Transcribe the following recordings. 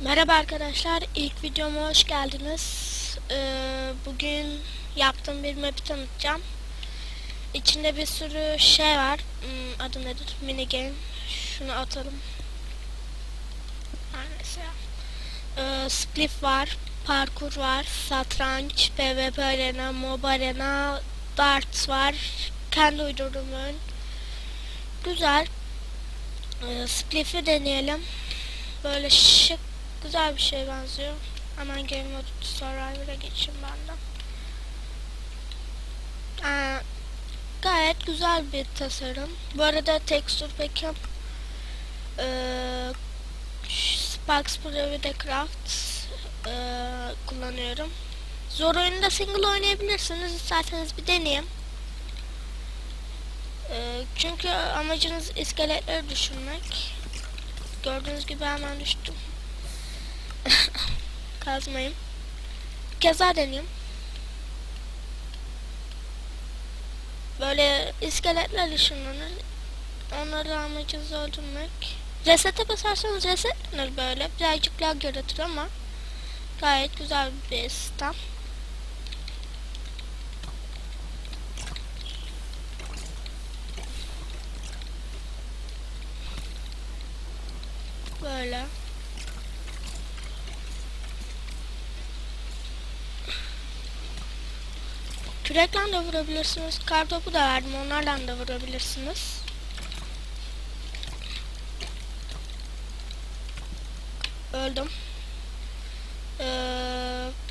Merhaba arkadaşlar, ilk videoma hoş geldiniz. Ee, bugün yaptığım bir map'i tanıtacağım. İçinde bir sürü şey var. Hmm, adı nedir? Mini game. Şunu atalım. Neyse. Ee, spliff var, parkur var, satranç, PvP arena, mob arena, darts var. Kendi uydurduğum oyun. Güzel. Ee, spliff'i deneyelim. Böyle şık güzel bir şey benziyor. Hemen Game Mode Survivor'a geçeyim ben de. Ee, gayet güzel bir tasarım. Bu arada Texture Pack'im ee, Sparks Pro The Craft ee, kullanıyorum. Zor oyunda single oynayabilirsiniz. İsterseniz bir deneyin. Ee, çünkü amacınız iskeletleri düşürmek. Gördüğünüz gibi hemen düştüm. Kazmayayım. Keza deneyeyim. Böyle iskeletler ışınlanır. Onları amacınız öldürmek. Resete basarsanız resetlenir böyle. Birazcık lag yaratır ama gayet güzel bir sistem. Böyle. Kürekle de vurabilirsiniz. Kartopu da verdim. Onlarla da vurabilirsiniz. Öldüm. Ee,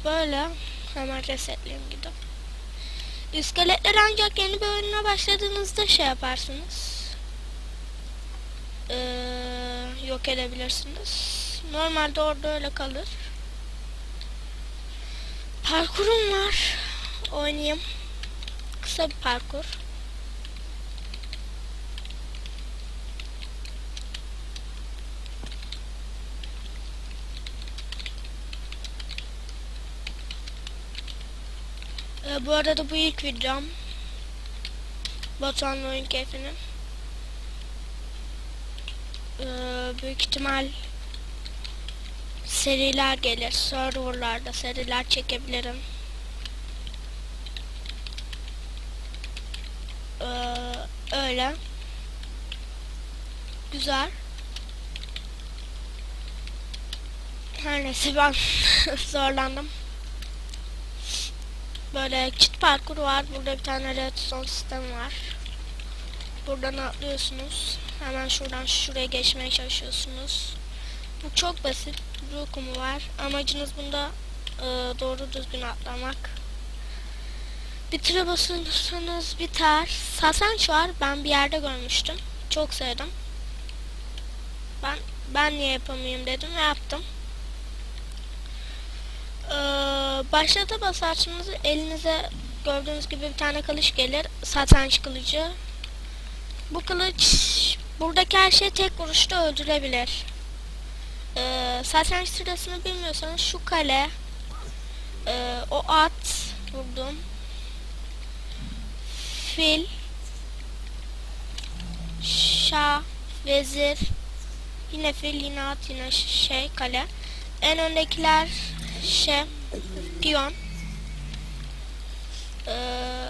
böyle. Hemen resetleyeyim gidip. İskeletler ancak yeni bir oyuna başladığınızda şey yaparsınız. Ee, yok edebilirsiniz. Normalde orada öyle kalır. Parkurum var. Oynayayım. Kısa bir parkur. Ee, bu arada bu ilk videom. Batuhan'la oyun keyfinin. Ee, büyük ihtimal seriler gelir. Serverlarda seriler çekebilirim. Ee, öyle. Güzel. Her neyse ben zorlandım. Böyle çit parkur var. Burada bir tane redstone sistemi var. Buradan atlıyorsunuz. Hemen şuradan şuraya geçmeye çalışıyorsunuz. Bu çok basit. Blue kumu var. Amacınız bunda e, doğru düzgün atlamak. Bir tıra basarsanız biter. Satranç var. Ben bir yerde görmüştüm. Çok sevdim. Ben ben niye yapamayayım dedim ve yaptım. Ee, başlata basarsanız elinize gördüğünüz gibi bir tane kılıç gelir. Satranç kılıcı. Bu kılıç buradaki her şeyi tek vuruşta öldürebilir. Ee, satranç sırasını bilmiyorsanız şu kale e, o at vurdum fil şah vezir. Yine fil yine at yine şey kale. En öndekiler şey piyon. Ee,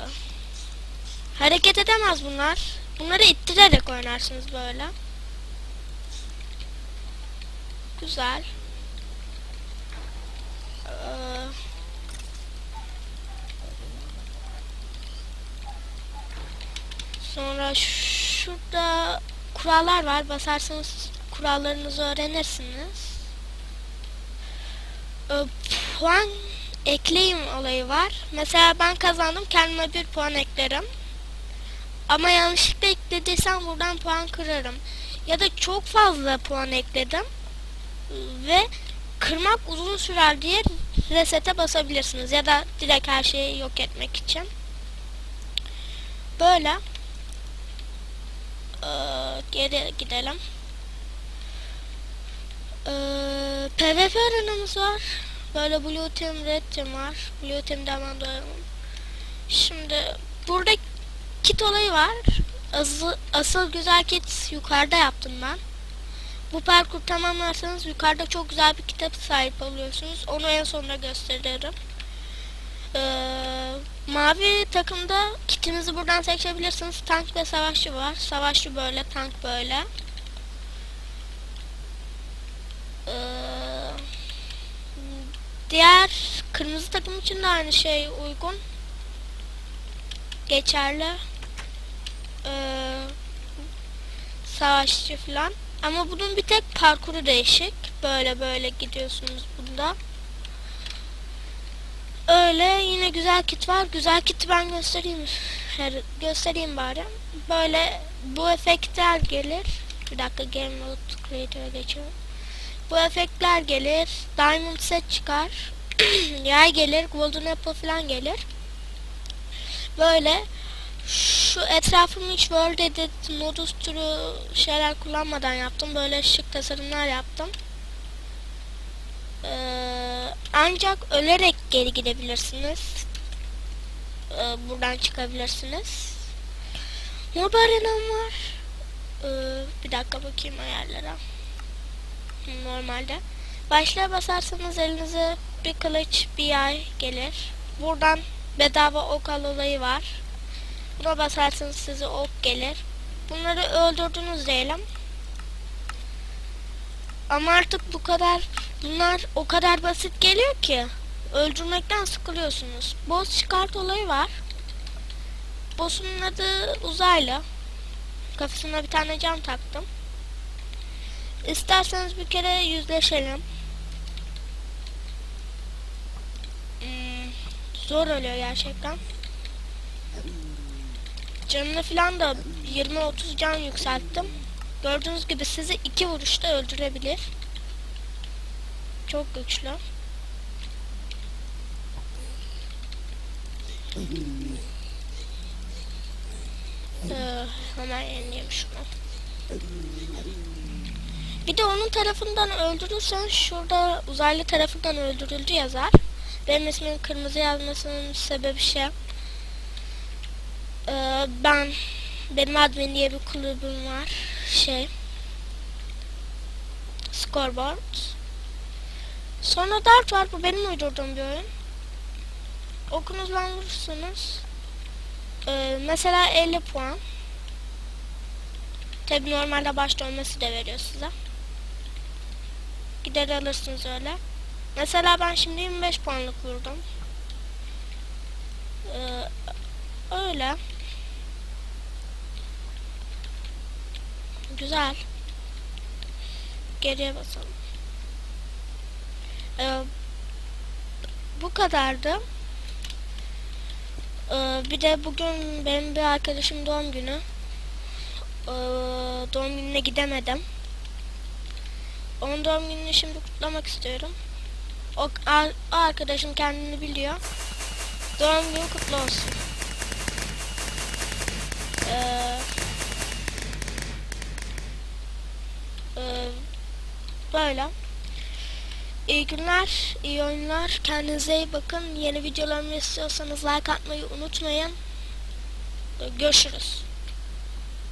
hareket edemez bunlar. Bunları ittirerek oynarsınız böyle. Güzel. Ee, Sonra şurada kurallar var. Basarsanız kurallarınızı öğrenirsiniz. Ee, puan ekleyim olayı var. Mesela ben kazandım. Kendime bir puan eklerim. Ama yanlışlıkla eklediysem buradan puan kırarım. Ya da çok fazla puan ekledim. Ve kırmak uzun sürer diye resete basabilirsiniz. Ya da direkt her şeyi yok etmek için. Böyle. Ee, geri gidelim. Ee, PvP arenamız var. Böyle Blue Team, Red Team var. Blue Team'de hemen doyalım. Şimdi burada kit olayı var. Asıl, asıl güzel kit yukarıda yaptım ben. Bu parkur tamamlarsanız yukarıda çok güzel bir kitap sahip oluyorsunuz. Onu en sonunda gösteririm. Ee, mavi takımda kitinizi buradan seçebilirsiniz. Tank ve savaşçı var. Savaşçı böyle, tank böyle. Ee, diğer kırmızı takım için de aynı şey uygun. Geçerli. Ee, savaşçı falan. Ama bunun bir tek parkuru değişik. Böyle böyle gidiyorsunuz bunda. Öyle yine güzel kit var. Güzel kiti ben göstereyim. Her, göstereyim bari. Böyle bu efektler gelir. Bir dakika Game Mode Creator'a geçiyorum. Bu efektler gelir. Diamond set çıkar. Yay gelir. Golden Apple falan gelir. Böyle şu etrafımı hiç World Edit, Modus türü şeyler kullanmadan yaptım. Böyle şık tasarımlar yaptım. Ee, ancak ölerek geri gidebilirsiniz. Ee, buradan çıkabilirsiniz. Mod arenam var. Ee, bir dakika bakayım ayarlara. Normalde. Başlığa basarsanız elinize bir kılıç, bir yay gelir. Buradan bedava ok al olayı var. Buna basarsanız size ok gelir. Bunları öldürdünüz diyelim. Ama artık bu kadar bunlar o kadar basit geliyor ki öldürmekten sıkılıyorsunuz. Boss çıkart olayı var. Boss'un adı uzaylı. Kafasına bir tane cam taktım. İsterseniz bir kere yüzleşelim. Hmm, zor oluyor gerçekten. Canını falan da 20-30 can yükselttim. Gördüğünüz gibi sizi iki vuruşta öldürebilir. Çok güçlü. Ee, hemen yenileyim şunu. Bir de onun tarafından öldürürsen şurada uzaylı tarafından öldürüldü yazar. Benim ismin kırmızı yazmasının sebebi şey. Ee, ben benim admin diye bir kulübüm var. Şey. Scoreboard. Sonra Dart var. Bu benim uydurduğum bir oyun. Okunuzdan vurursunuz. Ee, mesela 50 puan. Tabi normalde baş dönmesi de veriyor size. Gider alırsınız öyle. Mesela ben şimdi 25 puanlık vurdum. Ee, öyle. Güzel. Geriye basalım. Ee, bu kadardı. Ee, bir de bugün benim bir arkadaşım doğum günü. Ee, doğum gününe gidemedim. Onun doğum gününü şimdi kutlamak istiyorum. O, o arkadaşım kendini biliyor. Doğum günü kutlu olsun. Ee, Ee, böyle. İyi günler, iyi oyunlar. Kendinize iyi bakın. Yeni videolarımı istiyorsanız like atmayı unutmayın. Görüşürüz.